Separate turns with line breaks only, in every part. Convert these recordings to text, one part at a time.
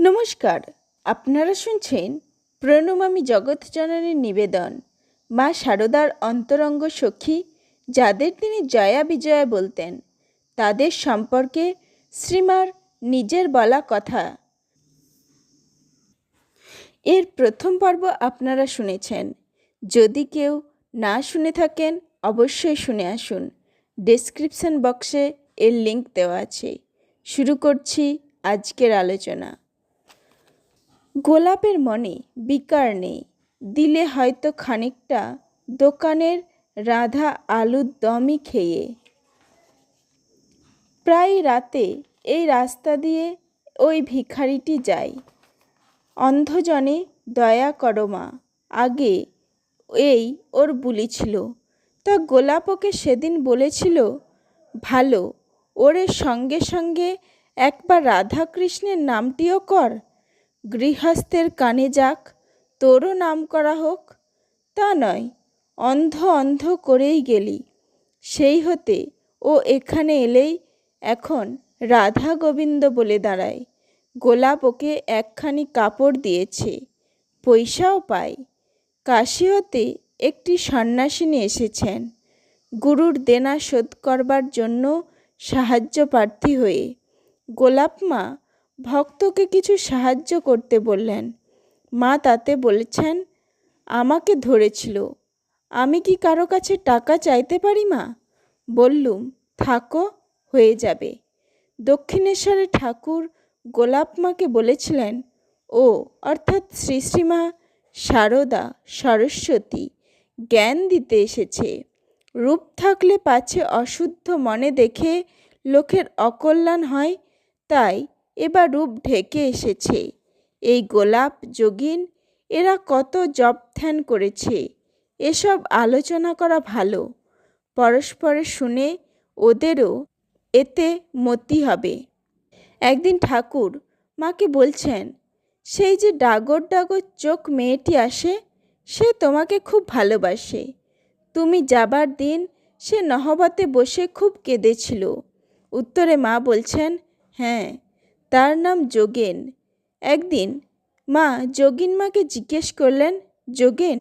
নমস্কার, আপনারা শুনছেন প্রণমামী জগৎ জননীর নিবেদন, মা শারদার অন্তরঙ্গ সখী, যাদের তিনি জয়া বিজয়া বলতেন। তাদের সম্পর্কে শ্রীমার নিজের বলা কথা। এর প্রথম পর্ব আপনারা শুনেছেন। যদি কেউ না শুনে থাকেন, অবশ্যই শুনে আসুন। ডেসক্রিপশন বক্সে এর লিংক দেওয়া আছে। শুরু করছি আজকের আলোচনা। গোলাপের মনে বিকার নেই। দিলে হয়তো খানিকটা দোকানের রাধা আলুর দমই খেয়ে। প্রায় রাতে এই রাস্তা দিয়ে ওই ভিখারিটি যায়। অন্ধজনে দয়া করো মা, আগে এই ওর বুলি ছিল। তা গোলাপ ওকে সেদিন বলেছিল, ভালো, ওরে সঙ্গে সঙ্গে একবার রাধাকৃষ্ণের নামটিও কর গৃহস্থের কানে যাক, তোরও নাম করা হোক, তা নয়, অন্ধ অন্ধ করেই গেলি। সেই হতে ও এখানে এলেই এখন রাধা গোবিন্দ বলে দাঁড়ায়। গোলাপ ওকে একখানি কাপড় দিয়েছে, পয়সাও পায়। কাশি হতে একটি সন্ন্যাসিনী এসেছেন, গুরুর দেনা শোধ করবার জন্য সাহায্য প্রার্থী হয়ে। গোলাপ মা ভক্তকে কিছু সাহায্য করতে বললেন। মা তাতে বলেছেন, আমাকে ধরেছিল। আমি কি কারও কাছে টাকা চাইতে পারি, মা? বললুম, থাকো, হয়ে যাবে। দক্ষিণেশ্বরে ঠাকুর গোলাপ মাকে বলেছিলেন, ও, অর্থাৎ শ্রী শ্রীমা সারদা সরস্বতী, জ্ঞান দিতে এসেছে। রূপ থাকলে পাছে অশুদ্ধ মনে দেখে লোকের অকল্যাণ হয়, তাই এবার রূপ ঢেকে এসেছে। এই গোলাপ যোগিন, এরা কত জপ ধ্যান করেছে, এসব আলোচনা করা ভালো। পরস্পরে শুনে ওদেরও এতে মতি হবে। একদিন ঠাকুর মাকে বলছেন, সেই যে ডাগর ডাগর চোখ মেয়েটি আসে, সে তোমাকে খুব ভালোবাসে। তুমি যাবার দিন সে নহবতে বসে খুব কেঁদেছিল। উত্তরে মা বলছেন হ্যাঁ তার নাম যোগেন। একদিন মা যোগিন মাকে জিজ্ঞেস করলেন, যোগেন,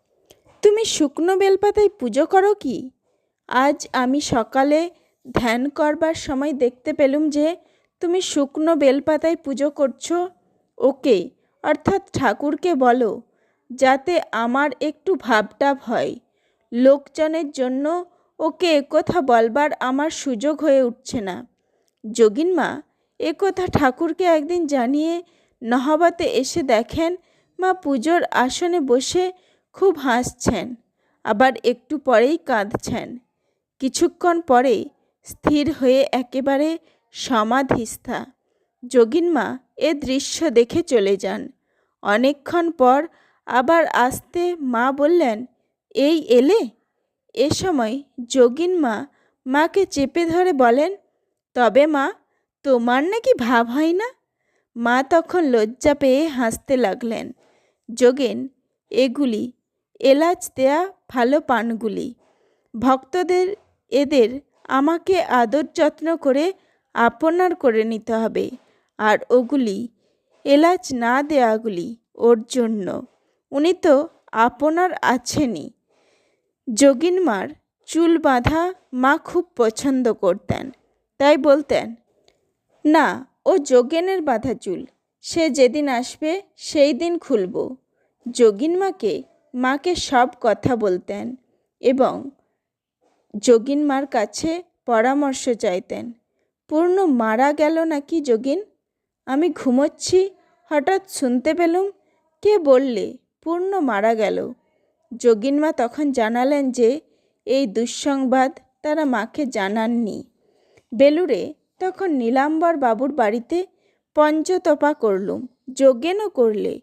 তুমি শুকনো বেলপাতায় পুজো করো কি? আজ আমি সকালে ধ্যান করবার সময় দেখতে পেলুম যে তুমি শুকনো বেলপাতায় পুজো করছ। ওকে, অর্থাৎ ঠাকুরকে বলো, যাতে আমার একটু ভাবটাভ হয়। লোকজনের জন্য ওকে একথা বলবার আমার সুযোগ হয়ে উঠছে না। যোগিন মা একথা ঠাকুরকে একদিন জানিয়ে নহবতে এসে দেখেন, মা পুজোর আসনে বসে খুব হাসছেন, আবার একটু পরেই কাঁদছেন। কিছুক্ষণ পরে স্থির হয়ে একেবারে সমাধিস্থা। যোগিন মা এ দৃশ্য দেখে চলে যান। অনেকক্ষণ পর আবার আসতে মা বললেন, এই এলে? এ সময় যোগিন মা মাকে চেপে ধরে বলেন, তবে মা তোমার নাকি ভাব হয় না? মা তখন লজ্জা পেয়ে হাসতে লাগলেন। যোগেন, এগুলি, এলাচ দেয়া ভালো পানগুলি। ভক্তদের, এদের আমাকে আদর যত্ন করে আপনার করে নিতে হবে। আর ওগুলি, এলাচ না দেয়াগুলি ওর জন্য। উনি তো আপনার আছেনই। যোগিনমার চুল বাঁধা মা খুব পছন্দ করতেন। তাই বলতেন না, ও যোগেনের বাঁধা চুল। সে যেদিন আসবে, সেই দিন খুলব। যোগিন মাকে মাকে সব কথা বলতেন এবং যোগিন মার কাছে পরামর্শ চাইতেন। পূর্ণ মারা গেল নাকি যোগিন? আমি ঘুমোচ্ছি, হঠাৎ শুনতে পেলুম, কে বললে, পূর্ণ মারা গেল। যোগিনমা তখন জানালেন যে, এই দুঃসংবাদ তারা মাকে জানাননি। বেলুড়ে তখন নীলাম্বর বাবুর বাড়িতে পঞ্চতপা করলুম। যোগেনও করলে।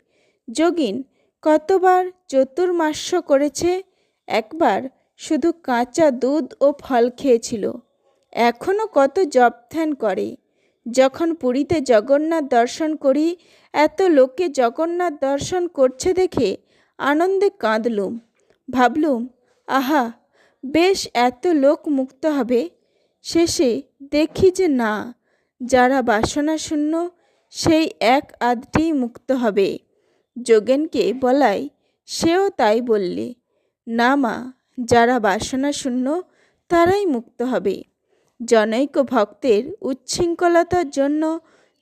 যোগিন কতবার চতুর্মাস্য করেছে, একবার শুধু কাঁচা দুধ ও ফল খেয়েছিল। এখনও কত জপ ধ্যান করে। যখন পুরীতে জগন্নাথ দর্শন করি, এত লোকে জগন্নাথ দর্শন করছে দেখে আনন্দে কাঁদলুম। ভাবলুম, আহা, বেশ এত লোক মুক্ত হবে। শেষে দেখি যে না, যারা বাসনা শূন্য সেই এক আধটিই মুক্ত হবে। যোগেনকে বলায় সেও তাই বললে, না মা, যারা বাসনা শূন্য তারাই মুক্ত হবে। জনৈক ভক্তের উচ্ছৃঙ্খলতার জন্য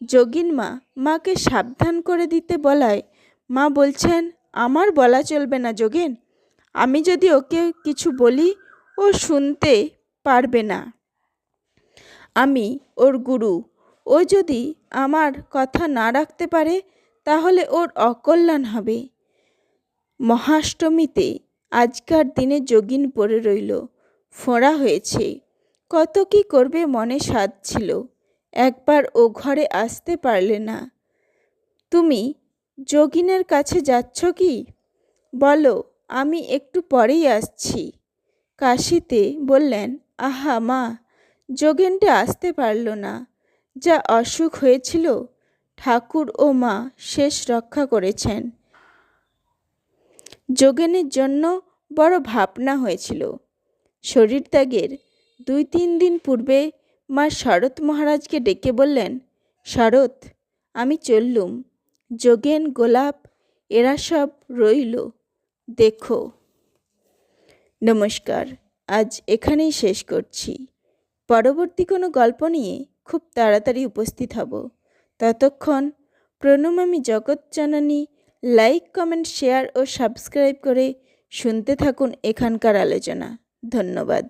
যোগিন মা, মাকে সাবধান করে দিতে বলায়, মা বলছেন, আমার বলা চলবে না যোগেন। আমি যদি ওকে কিছু বলি, ও শুনতে পারবে না। আমি, ওর গুরু। ও যদি আমার কথা না রাখতে পারে, তাহলে ওর অকল্যাণ হবে। মহাষ্টমীতে আজকার দিনে যোগিন পড়ে রইল। ফোঁড়া হয়েছে। কত কি করবে মনে সাধ ছিল। একবার ও ঘরে আসতে পারলে না। তুমি যোগিনের কাছে যাচ্ছ কি? বলো, আমি একটু পরেই আসছি। কাশিতে বললেন, আহা মা যোগেনটা আসতে পারল না। যা অসুখ হয়েছিল, ঠাকুর ও মা শেষ রক্ষা করেছেন। যোগেনের জন্য বড় ভাবনা হয়েছিল। শরীর ত্যাগের দুই তিন দিন পূর্বে মা শরৎ মহারাজকে ডেকে বললেন, শরৎ, আমি চললুম। যোগেন, গোলাপ, এরা সব রইল। দেখো। নমস্কার, আজ এখানেই শেষ করছি। পরবর্তী কোনো গল্প নিয়ে খুব তাড়াতাড়ি উপস্থিত হব। ততক্ষণ প্রণম আমি জগৎ জানানি লাইক, কমেন্ট, শেয়ার ও সাবস্ক্রাইব করে শুনতে থাকুন এখানকার আলোচনা। ধন্যবাদ।